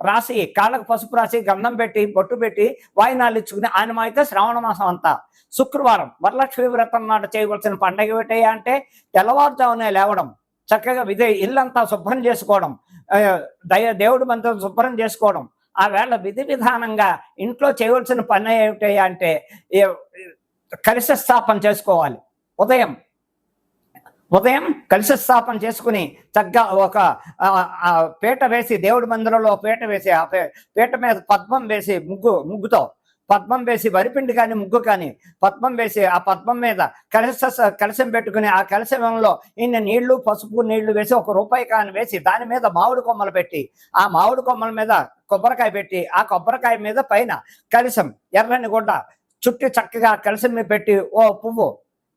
రాసి కాళ్ళకు పసుపు రాసి గంధం పెట్టి బొట్టు పెట్టి వాయినాలు ఇచ్చుకుని ఆయన అయితే శ్రావణ మాసం అంతా. శుక్రవారం వరలక్ష్మి వ్రతం నాడు చేయవలసిన పండగ ఏమిటయ్యా అంటే తెల్లవారుజామునే లేవడం చక్కగా విధి ఇల్లంతా శుభ్రం చేసుకోవడం దయ దేవుడి మంత్రం శుభ్రం చేసుకోవడం ఆ వేళ విధి విధానంగా ఇంట్లో చేయవలసిన పని ఏమిటయ్యా అంటే ఏ- స్థాపన చేసుకోవాలి. ఉదయం ఉదయం కలిసి స్థాపన చేసుకుని చక్కగా ఒక పీట వేసి దేవుడి మందిరంలో పీట వేసి ఆ పే- పీట మీద పద్మం వేసి ముగ్గు ముగ్గుతో పద్మం వేసి వరిపిండి కానీ ముగ్గు కానీ పద్మం వేసి ఆ పద్మం మీద కలశ కలశం పెట్టుకుని ఆ కలశంలో ఇన్ని నీళ్ళు పసుపు నీళ్ళు వేసి ఒక రూపాయి కాని వేసి దాని మీద మామిడి కొమ్మలు పెట్టి ఆ మామిడి కొమ్మల మీద కొబ్బరికాయ పెట్టి ఆ కొబ్బరికాయ మీద పైన కలశం ఎర్రని గుడ్డ చుట్టి చక్కగా కలశం పెట్టి ఓ పువ్వు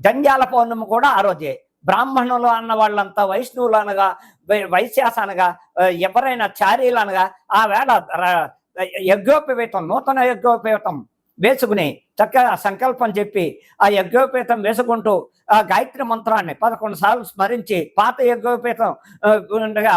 జంజాల పౌర్ణమి కూడా ఆ రోజే. బ్రాహ్మణులు అన్న వాళ్ళంతా వైష్ణవులు అనగా వై- వైశ్యాస అనగా ఎవరైనా చారీలు అనగా ఆ వేళ యజ్ఞోపవేతం నూతన యజ్ఞోపేతం వేసుకుని చక్కగా సంకల్పం చెప్పి ఆ యజ్ఞోపేతం వేసుకుంటూ ఆ గాయత్రి మంత్రాన్ని పదకొండు సార్లు స్మరించి పాత యజ్ఞోపేతం ఉండగా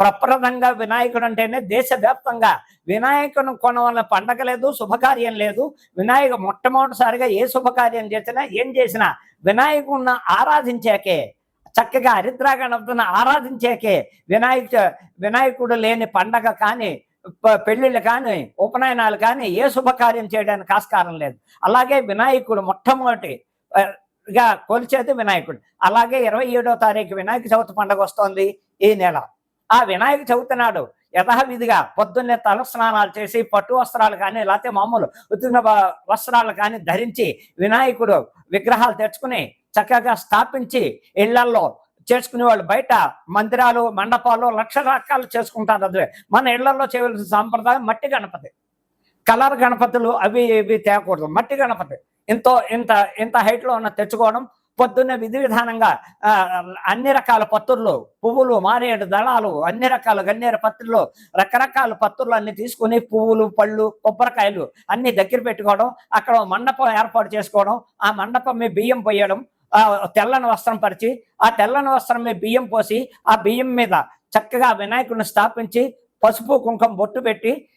ప్రప్రదంగా వినాయకుడు అంటేనే దేశవ్యాప్తంగా. వినాయకుని కొనవలన పండగ లేదు శుభకార్యం లేదు. వినాయక మొట్టమొదటిసారిగా ఏ శుభకార్యం చేసినా ఏం చేసినా వినాయకుడిని ఆరాధించాకే చక్కగా హరిద్రా ఆరాధించాకే వినాయక వినాయకుడు లేని పండగ కానీ పెళ్ళిళ్ళు కానీ ఉపనయనాలు కానీ ఏ శుభకార్యం చేయడానికి ఆస్కారం లేదు. అలాగే వినాయకుడు మొట్టమొదటి గా కొలిచేది వినాయకుడు. అలాగే ఇరవై ఏడో తారీఖు వినాయక చవితి పండుగ వస్తోంది. ఈ నెల? ఆ వినాయక చవితి నాడు యథావిధిగా పొద్దున్నే తల స్నానాలు చేసి పట్టు వస్త్రాలు కానీ లేకపోతే మామూలు ఉద్దిన వస్త్రాలు కానీ ధరించి వినాయకుడు విగ్రహాలు తెచ్చుకుని చక్కగా స్థాపించి ఇళ్ళల్లో చేసుకునే వాళ్ళు బయట మందిరాలు మండపాలు లక్ష రకాలు చేసుకుంటారు అదే మన ఇళ్ళలో చేయవలసిన సాంప్రదాయం మట్టి గణపతి. కలర్ గణపతులు అవి ఇవి తేకూడదు. మట్టి గణపతి. ఎంతో ఇంత ఇంత హైట్లో ఉన్న తెచ్చుకోవడం పొద్దున్నే విధి విధానంగా అన్ని రకాల పత్తుర్లు పువ్వులు మారేడు దళాలు అన్ని రకాల గన్నేరు పత్రులు రకరకాల పత్రులు అన్ని తీసుకుని పువ్వులు పళ్ళు కొబ్బరికాయలు అన్ని దగ్గర పెట్టుకోవడం అక్కడ మండపం ఏర్పాటు చేసుకోవడం ఆ మండపం మీ బియ్యం పోయడం ఆ తెల్లని వస్త్రం పరిచి ఆ తెల్లని వస్త్రం మీద బియ్యం పోసి ఆ బియ్యం మీద చక్కగా వినాయకుడిని స్థాపించి పసుపు కుంకుమ బొట్టు పెట్టి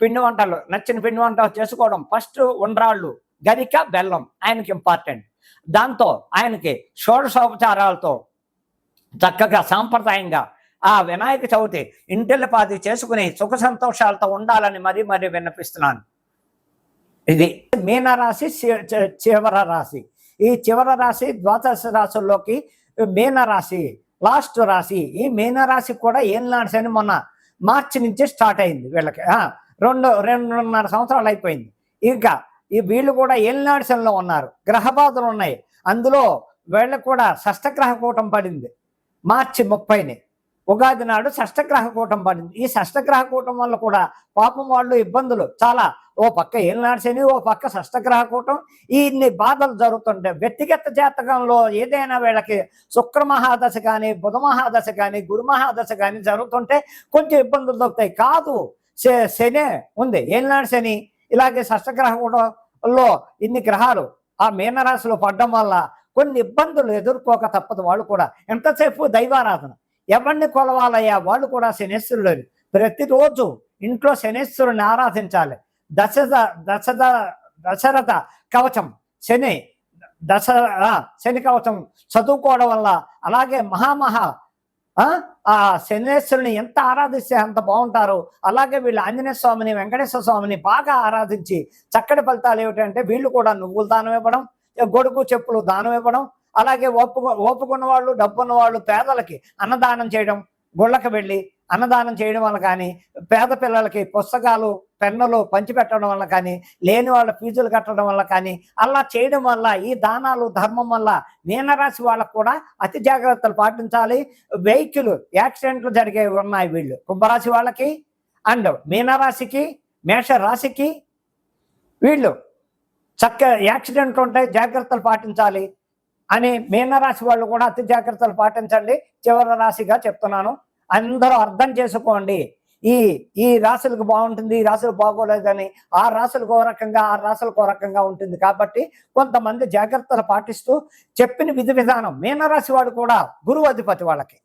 పిండి వంటలు నచ్చిన పిండి వంటలు చేసుకోవడం ఫస్ట్ ఉండ్రాళ్ళు గరిక బెల్లం ఆయనకి ఇంపార్టెంట్ దాంతో ఆయనకి షోడశోపచారాలతో చక్కగా సాంప్రదాయంగా ఆ వినాయక చవితి ఇంటిల్లిపాది చేసుకుని సుఖ సంతోషాలతో ఉండాలని మరీ మరీ విన్నపిస్తున్నాను. ఇది మీనరాశి రాశి చివర రాశి. ఈ చివర రాశి ద్వాదశ రాశుల్లోకి మీనరాశి లాస్ట్ రాశి. ఈ మీనరాశి కూడా ఏం అని మొన్న మార్చి నుంచి స్టార్ట్ అయింది వీళ్ళకి. రెండు రెండున్నర సంవత్సరాలు అయిపోయింది. ఇంకా ఈ వీళ్ళు కూడా ఏలినాడిసంలో ఉన్నారు. గ్రహబాధలు ఉన్నాయి. అందులో వీళ్ళకు కూడా షష్టగ్రహ కూటం పడింది. మార్చి ముప్పైని. ఉగాది నాడు షష్టగ్రహ కూటం పడింది. ఈ షష్టగ్రహ కూటం వల్ల కూడా పాపం వాళ్ళు ఇబ్బందులు. చాలా ఓ పక్క ఏలినాడిశని ఓ పక్క షష్టగ్రహ కూటం. ఇన్ని బాధలు జరుగుతుంటాయి వ్యక్తిగత జాతకంలో ఏదైనా వీళ్ళకి శుక్ర మహాదశ కానీ బుధ మహాదశ కానీ గురు మహాదశ కానీ జరుగుతుంటే కొంచెం ఇబ్బందులు దొరుకుతాయి కాదు శనే ఉంది. ఏలినాడు శని? ఇలాగే షష్టగ్రహంలో ఇన్ని గ్రహాలు ఆ మీనరాశిలో పడడం వల్ల కొన్ని ఇబ్బందులు ఎదుర్కోక తప్పదు వాళ్ళు కూడా. ఎంతసేపు దైవారాధన? ఎవరిని కొలవాలయ్యా? వాళ్ళు కూడా శనేశ్వరుడు ప్రతిరోజు ఇంట్లో శనేశ్వరుని ఆరాధించాలి. దశద దశద దశరథ కవచం శని దశ శని కవచం చదువుకోవడం వల్ల అలాగే మహామహా ఆ, శనేశ్వరుని ఎంత ఆరాధిస్తే అంత బాగుంటారు. అలాగే వీళ్ళు ఆంజనేయ స్వామిని వెంకటేశ్వర స్వామిని బాగా ఆరాధించి చక్కటి ఫలితాలు ఏమిటంటే వీళ్ళు కూడా నువ్వులు దానం ఇవ్వడం గొడుగు చెప్పులు దానం ఇవ్వడం అలాగే ఓపుకు ఓపుకున్న వాళ్ళు డబ్బున్న వాళ్ళు పేదలకి అన్నదానం చేయడం గుళ్ళకి వెళ్ళి అన్నదానం చేయడం వల్ల కానీ పేద పిల్లలకి పుస్తకాలు పెన్నులు పంచిపెట్టడం వల్ల కానీ లేని వాళ్ళ ఫీజులు కట్టడం వల్ల కానీ అలా చేయడం వల్ల ఈ దానాలు ధర్మం వల్ల మీనరాశి వాళ్ళకు కూడా అతి జాగ్రత్తలు పాటించాలి. వెహికల్ యాక్సిడెంట్లు జరిగే ఉన్నాయి వీళ్ళు. కుంభరాశి వాళ్ళకి అండ్ మీనరాశికి మేష రాశికి వీళ్ళు చక్క యాక్సిడెంట్లు ఉంటాయి జాగ్రత్తలు పాటించాలి అని మీనరాశి వాళ్ళు కూడా అతి జాగ్రత్తలు పాటించండి. చివరి రాశిగా చెప్తున్నాను. అందరూ అర్థం చేసుకోండి. ఈ ఈ రాశులకు బాగుంటుంది ఈ రాశులు బాగోలేదని ఆ రాశులకు ఓ రకంగా ఆ రాశులకు ఓ రకంగా ఉంటుంది. కాబట్టి కొంతమంది జాగ్రత్తలు పాటిస్తూ చెప్పిన విధి విధానం మీనరాశి వాడు కూడా గురువు అధిపతి వాళ్ళకి.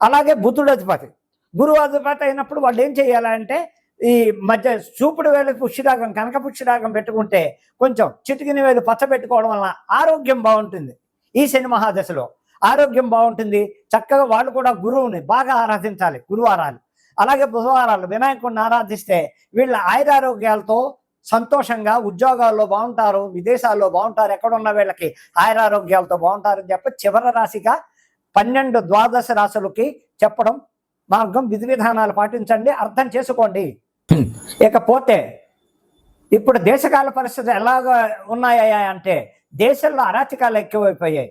అలాగే బుద్ధుడు అధిపతి. గురువు అధిపతి అయినప్పుడు వాళ్ళు ఏం చేయాలంటే ఈ మధ్య చూపుడు వేలు పుష్టిరాగం కనక పుష్టిరాగం పెట్టుకుంటే కొంచెం చిటికిన వేలు పచ్చ పెట్టుకోవడం వల్ల ఆరోగ్యం బాగుంటుంది. ఈ శని మహాదశలో. ఆరోగ్యం బాగుంటుంది. చక్కగా వాళ్ళు కూడా గురువుని బాగా ఆరాధించాలి. గురువారాలు. అలాగే బుధవారాలు వినాయకుడిని ఆరాధిస్తే వీళ్ళ ఆయురారోగ్యాలతో సంతోషంగా ఉద్యోగాల్లో బాగుంటారు. విదేశాల్లో బాగుంటారు. ఎక్కడున్న వీళ్ళకి ఆయురారోగ్యాలతో బాగుంటారు అని చెప్పి చివరి రాశిగా పన్నెండు ద్వాదశ రాశులకి చెప్పడం మార్గం విధి విధానాలు పాటించండి. అర్థం చేసుకోండి. ఇకపోతే ఇప్పుడు దేశకాల పరిస్థితులు ఎలాగ ఉన్నాయా అంటే దేశంలో అరాచకాలు ఎక్కువైపోయాయి.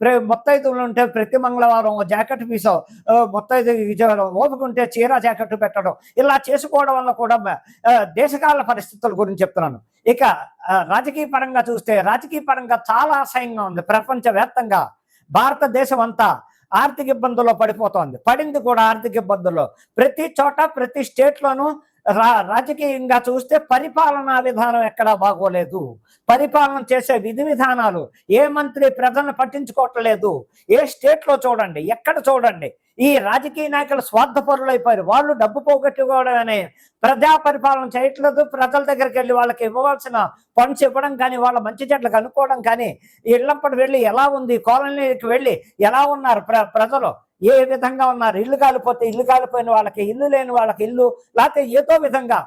ప్ర- ఉంటే ప్రతి మంగళవారం ఓ జాకెట్ పీసో మొత్తైదు విజయవాడ ఓపుకుంటే చీర జాకెట్ పెట్టడం. ఇలా చేసుకోవడం వల్ల కూడా దేశకాల పరిస్థితుల గురించి చెప్తున్నాను. ఇక ఆ, రాజకీయ పరంగా చూస్తే రాజకీయ పరంగా చాలా అసహ్యంగా ఉంది ప్రపంచవ్యాప్తంగా. భారతదేశం అంతా ఆర్థిక ఇబ్బందుల్లో పడిపోతోంది. పడింది కూడా ఆర్థిక ఇబ్బందుల్లో. ప్రతి చోట ప్రతి స్టేట్లోనూ రా రాజకీయంగా చూస్తే పరిపాలనా విధానం ఎక్కడా బాగోలేదు. పరిపాలన చేసే విధి విధానాలు ఏ మంత్రి ప్రజలను పట్టించుకోవట్లేదు. ఏ స్టేట్లో చూడండి ఎక్కడ చూడండి. ఈ రాజకీయ నాయకులు స్వార్థపరులు అయిపోయారు. వాళ్ళు డబ్బు పోగొట్టుకోవడమే ప్రజా పరిపాలన చేయట్లేదు. ప్రజల దగ్గరికి వెళ్ళి వాళ్ళకి ఇవ్వవలసిన ఫండ్స్ ఇవ్వడం కానీ వాళ్ళ మంచి చెట్లు కనుక్కోవడం కానీ ఇళ్ళంపటి వెళ్ళి ఎలా ఉంది? కాలనీకి వెళ్ళి ఎలా ఉన్నారు ప్ర ప్రజలు? ఏ విధంగా ఉన్నారు? ఇల్లు కాలిపోతే ఇల్లు కాలిపోయిన వాళ్ళకి ఇల్లు లేని వాళ్ళకి ఇల్లు లేకపోతే ఏదో విధంగా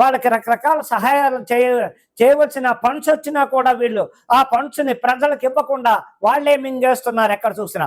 వాళ్ళకి రకరకాల సహాయాలు చేయ చేయవలసిన ఫండ్స్ వచ్చినా కూడా వీళ్ళు ఆ ఫండ్స్ని ప్రజలకు ఇవ్వకుండా వాళ్ళే మింగేస్తున్నారు ఎక్కడ చూసినా.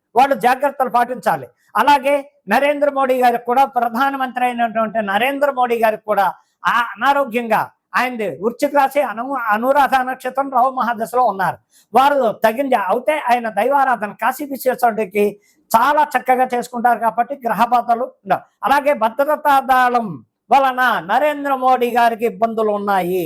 వాళ్ళు జాగ్రత్తలు పాటించాలి. అలాగే నరేంద్ర మోడీ గారికి కూడా ప్రధానమంత్రి అయినటువంటి నరేంద్ర మోడీ గారికి కూడా ఆ అనారోగ్యంగా ఆయనది వృశ్చిక రాశి అను అనురాధ నక్షత్రం రావు మహాదశలో ఉన్నారు. వారు తగిన అవుతే ఆయన దైవారాధన కాశీ విశ్వేశ్వరుడికి చాలా చక్కగా చేసుకుంటారు కాబట్టి గ్రహబాధలు అలాగే భద్రతా దళం వలన నరేంద్ర మోడీ గారికి ఇబ్బందులు ఉన్నాయి.